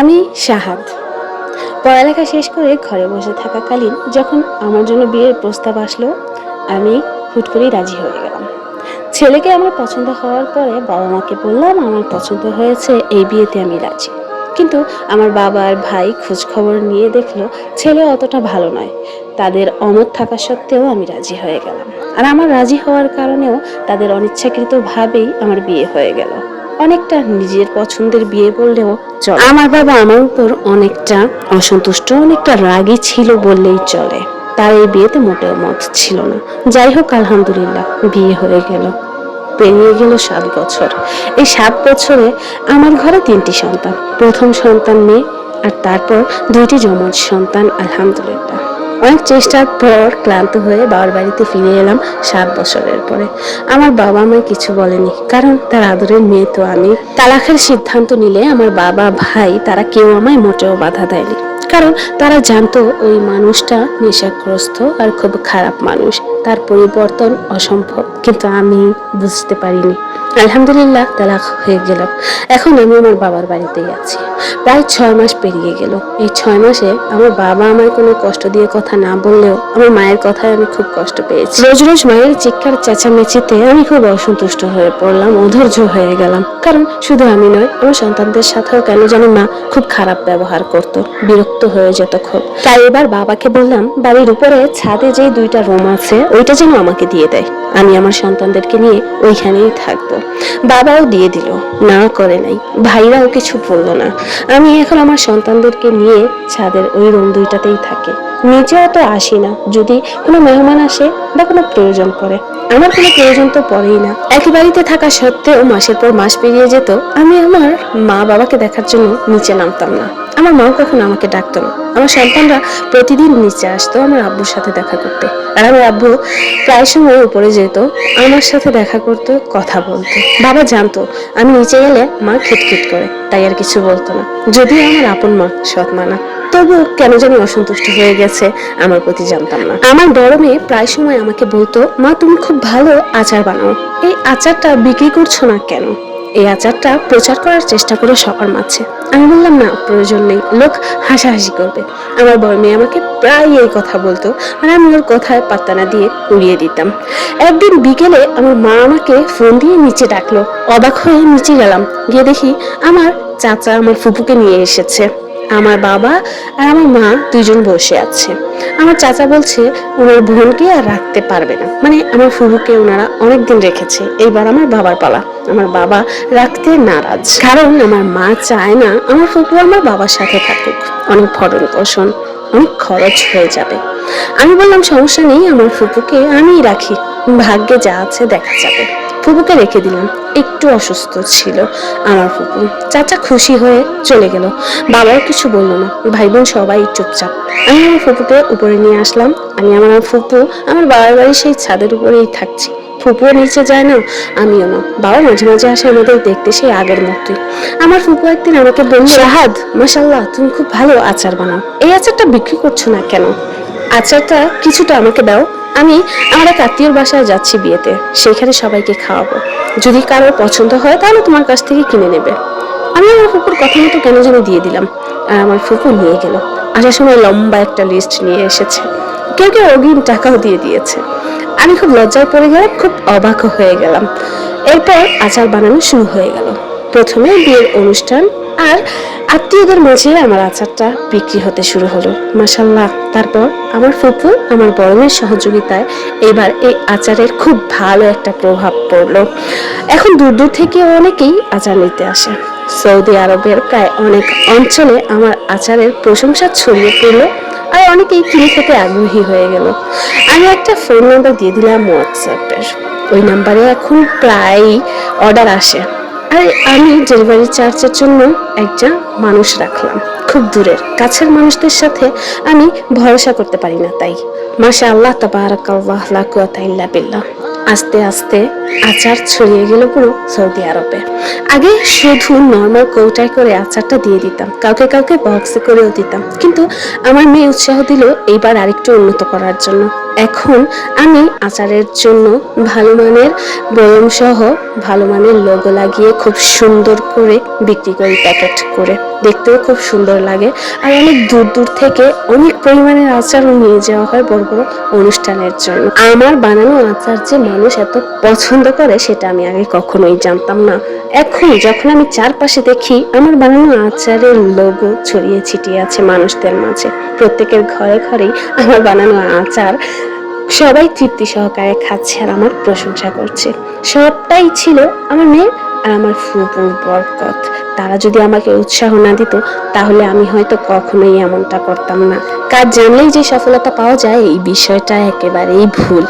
আমি শাহাদ। পড়ালেখা শেষ করে ঘরে বসে থাকাকালীন যখন আমার জন্য বিয়ের প্রস্তাব আসলো, আমি হুট করেই রাজি হয়ে গেলাম। ছেলেকে আমার পছন্দ হওয়ার পরে বাবা মাকে বললাম, আমার পছন্দ হয়েছে এই বিয়েতে আমি রাজি। কিন্তু আমার বাবা আর ভাই খোঁজ খবর নিয়ে দেখল ছেলে অতটা ভালো নয়। তাদের অমত থাকা সত্ত্বেও আমি রাজি হয়ে গেলাম। আর আমার রাজি হওয়ার কারণেও তাদের অনিচ্ছাকৃতভাবেই আমার বিয়ে হয়ে গেল। অনেকটা নিজের পছন্দের বিয়ে বললেও চলে। আমার বাবা আমার উপর অনেকটা অসন্তুষ্ট, অনেকটা রাগী ছিল বললেই চলে। তার এই বিয়েতে মোটেও মত ছিল না। যাই হোক, আলহামদুলিল্লাহ, বিয়ে হয়ে গেল। পেরিয়ে গেল সাত বছর। এই সাত বছরে আমার ঘরে তিনটি সন্তান। প্রথম সন্তান মেয়ে আর তারপর দুইটি যমজ সন্তান, আলহামদুলিল্লাহ। অনেক চেষ্টার পর ক্লান্ত হয়ে বাবার বাড়িতে ফিরে এলাম সাত বছরের পরে। আমার বাবা আমায় কিছু বলেনি, কারণ তার আদরের মেয়ে তো আমি। তালাকের সিদ্ধান্ত নিলে আমার বাবা ভাই, তারা কেউ আমায় মোটেও বাধা দেয়নি। কারণ তারা জানতো ওই মানুষটা নেশাগ্রস্ত আর খুব খারাপ মানুষ। তার পরিবর্তন অসম্ভব, কিন্তু আমি বুঝতে পারিনি। আলহামদুলিল্লাহ, তালাক হয়ে গেল। এখন আমি আমার বাবার বাড়িতেই আছি। প্রায় ছয় মাস পেরিয়ে গেল। এই ছয় মাসে আমার বাবা আমার কোনো কষ্ট দিয়ে কথা না বললেও আমার মায়ের কথায় আমি খুব কষ্ট পেয়েছি। রোজ রোজ মায়ের চিৎকার, চেঁচামেচিতে আমি খুব অসন্তুষ্ট হয়ে পড়লাম, অধৈর্য হয়ে গেলাম। কারণ শুধু আমি নয়, আমার সন্তানদের সাথেও কেন জানি মা খুব খারাপ ব্যবহার করত, বিরক্ত হয়ে যেত খুব। তাই এবার বাবাকে বললাম, বাড়ির উপরে ছাদে যে দুইটা রুম আছে, ওইটা যেন আমাকে দিয়ে দেয়। আমি আমার সন্তানদেরকে নিয়ে ওইখানেই থাকব। বাবাও দিয়ে দিল, না, করে নাই। ভাইরাও কিছু বলল না। আমি এখন আমার সন্তানদেরকে নিয়ে ছাদের ওই রুম দুইটাতেই থাকি। নিজেও তো আসি না। যদি কোনো মেহমান আসে বা কোনো প্রয়োজন পড়ে। আমার কোনো প্রয়োজন তো পড়েই না। একই বাড়িতে থাকা সত্ত্বেও মাসের পর মাস পেরিয়ে যেত। আমি আমার মা বাবাকে দেখার জন্য নিচে নামতাম না। আমার মাও কখনো আমাকে ডাকতো না। আমার সন্তানরা প্রতিদিন নিচে আসতো আমার আব্বুর সাথে দেখা করতে। আর আমার আব্বু প্রায় সময় উপরে যেত, আমার সাথে দেখা করতো, কথা বলতো। বাবা জানতো, আমি নিচে গেলে মা খিটখিট করে, তাই আর কিছু বলতো না। যদিও আমার আপন মা, সৎ মা না। তবু কেন জানি অসন্তুষ্ট হয়ে গেছে, আমার প্রতি জানতাম না। আমার বড় মেয়ে প্রায় সময় আমাকে বলতো, মা, তুমি খুব ভালো আচার বানাও। এই আচারটা বিক্রি করছ না কেন? এই আচারটা প্রচার করার চেষ্টা করে সবার মাঝে। আমি বললাম, না, প্রয়োজন নেই। লোক হাসাহাসি করবে। আমার বড় মেয়ে আমাকে প্রায় এই কথা বলতো আর আমি ওর কথায় পাত্তা না দিয়ে উড়িয়ে দিতাম। একদিন বিকেলে আমার মা আমাকে ফোন দিয়ে নিচে ডাকলো। অবাক হয়ে নিচে গেলাম। গিয়ে দেখি আমার চাচা আমার ফুপুকে নিয়ে এসেছে। আমার বাবা আর আমার মা দুইজন বসে আছে। আমার চাচা বলছে, ওনার বোনকে আর রাখতে পারবে না। মানে আমার ফুবুকে ওনারা অনেকদিন রেখেছে। এইবার আমার বাবার পালা। আমার বাবা রাখতে নারাজ। কারণ আমার মা চায় না আমার ফুপু আমার বাবার সাথে থাকুক। অনেক ভরণ পোষণ, অনেক খরচ হয়ে যাবে। আমি বললাম, সমস্যা নেই, আমার ফুপুকে আমিই রাখি। ভাগ্যে যা আছে দেখা যাবে। ফুপুকে রেখে দিলাম। একটু অসুস্থ ছিল আমার ফুপু। চাচা খুশি হয়ে চলে গেল। বাবাও কিছু বলল না। ভাই বোন সবাই চুপচাপ। আমি আমার ফুপুকে উপরে নিয়ে আসলাম। আমি আমার ফুপু, আমার বাবার বাড়ি সেই ছাদের উপরেই থাকছি। ফুপুও নিচে যায় না, আমিও না। বাবা মাঝে মাঝে আসে আমাদের দেখতে সেই আগের মতোই। আমার ফুপু একদিন আমাকে বলল, শাহাদ মাসাল্লাহ তুমি খুব ভালো আচার বানাও। এই আচারটা বিক্রি করছ না কেন? আচারটা কিছুটা আমাকে দাও। আমি আমার এক আত্মীয়র বাসায় যাচ্ছি বিয়েতে। সেইখানে সবাইকে খাওয়াবো। যদি কারোর পছন্দ হয়, তাহলে তোমার কাছ থেকে কিনে নেবে। আমি আমার ফুপুর কথা মতো কেন যেন দিয়ে দিলাম। আর আমার ফুপু নিয়ে গেল। আসার সময় লম্বা একটা লিস্ট নিয়ে এসেছে। কেউ কেউ অগ্রিম টাকাও দিয়ে দিয়েছে। আমি খুব লজ্জায় পড়ে গেলাম, খুব অবাক হয়ে গেলাম। এরপর আচার বানানো শুরু হয়ে গেল। প্রথমে বিয়ের অনুষ্ঠান আর আত্মীয়দের মাঝে আমার আচারটা বিক্রি হতে শুরু হলো। মাসাল্লাহ তারপর আমার ফুপু আমার মেয়ের সহযোগিতায় এবার এই আচারের খুব ভালো একটা প্রভাব পড়ল। এখন দূর দূর থেকে অনেকেই আচার নিতে আসে। সৌদি আরবের প্রায় অনেক অঞ্চলে আমার আচারের প্রশংসা ছড়িয়ে পড়ল আর অনেকেই কিনে খেতে আগ্রহী হয়ে গেল। আমি একটা ফোন নাম্বার দিয়ে দিলাম হোয়াটসঅ্যাপের ওই নাম্বারে এখন প্রায় অর্ডার আসে। আর আমি ডেলিভারি চার্জের জন্য একজন মানুষ রাখলাম? খুব দূরের, কাছের মানুষদের সাথে আমি ভরসা করতে পারি না তাই। মাশা আল্লাহ তাবারাকাল্লাহ আস্তে আস্তে আচার ছড়িয়ে গেল পুরো সৌদি আরবে। আগে শুধু নর্মাল কৌটায় করে আচারটা দিয়ে দিতাম, কাউকে কাউকে বক্সে করেও দিতাম। কিন্তু আমার মেয়ে উৎসাহ দিল এইবার আরেকটু উন্নত করার জন্য। এখন আমি আচারের জন্য ভালো মানের বয়ম সহ ভালো মানের লোগো লাগিয়ে খুব সুন্দর করে বিক্রি করি প্যাকেট করে। দেখতেও খুব সুন্দর লাগে। আর অনেক দূর দূর থেকে অনেক পরিমাণের আচারও নিয়ে যাওয়া হয় বড় বড় অনুষ্ঠানের জন্য। আমার বানানো আচার যে মানুষ এত পছন্দ করে, সেটা আমি আগে কখনোই জানতাম না। এখন যখন আমি চারপাশে দেখি, আমার বানানো আচারের লোগো ছড়িয়ে ছিটিয়ে আছে মানুষদের মাঝে। প্রত্যেকের ঘরে ঘরেই আমার বানানো আচার সবাই তৃপ্তি সহকারে খাচ্ছে আর আমার প্রশংসা করছে। সবটাই ছিল আমার মেয়ে আর আমার ফুপুর বরকত। তারা যদি আমাকে উৎসাহ না দিত, তাহলে আমি হয়তো কখনোই এমনটা করতাম না। কাজ জানলেই যে সফলতা পাওয়া যায়, এই বিষয়টা একেবারেই ভুল।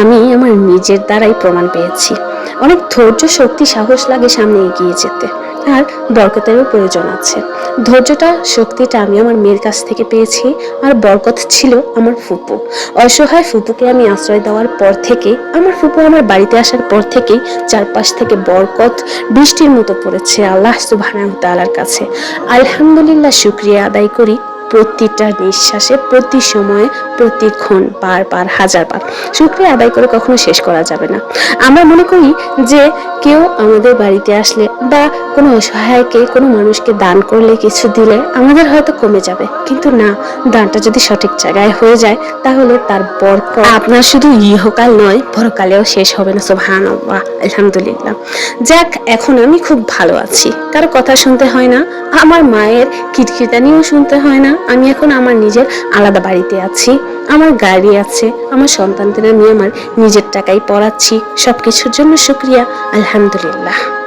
আমি আমার নিজের দ্বারাই প্রমাণ পেয়েছি। অনেক ধৈর্য, শক্তি, সাহস লাগে সামনে এগিয়ে যেতে। আর বরকতেরও প্রয়োজন আছে। ধৈর্যটা, শক্তিটা আমি আমার মেয়ের কাছ থেকে পেয়েছি, আর বরকত ছিল আমার ফুপু। অসহায় ফুপুকে আমি আশ্রয় দেওয়ার পর থেকে আমার ফুপু আমার বাড়িতে আসার পর থেকেই চারপাশ থেকে বরকত, বৃষ্টির মতো পড়েছে আল্লাহ সুবহানাহু তাআলার কাছে। আলহামদুলিল্লাহ, শুক্রিয়া আদায় করি। প্রতিটা নিঃশ্বাসে, প্রতি সময়ে প্রতিক্ষণ বারবার হাজারবার শুক্রিয়া আদায় করে কখনো শেষ করা যাবে না। আমরা মনে করি যে কেউ আমাদের বাড়িতে আসলে বা কোনো অসহায়কে কোনো মানুষকে দান করলে কিছু দিলে আমাদের হয়তো কমে যাবে। কিন্তু না, দানটা যদি সঠিক জায়গায় হয়ে যায়, তাহলে তার বরক আপনার শুধু ইহকাল নয়, পরকালেও শেষ হবে না সোহান আলহামদুলিল্লাহ। যাক, এখন আমি খুব ভালো আছি। কারও কথা শুনতে হয় না, আমার মায়ের খিটখিটানিও শুনতে হয় না আমি এখন আমার নিজের আলাদা বাড়িতে আছি। আমার গাড়ি আছে, আমার সন্তানদের আমি আমার নিজের টাকায় পড়াচ্ছি। সব কিছুর জন্য শুক্রিয়া, আলহামদুলিল্লাহ।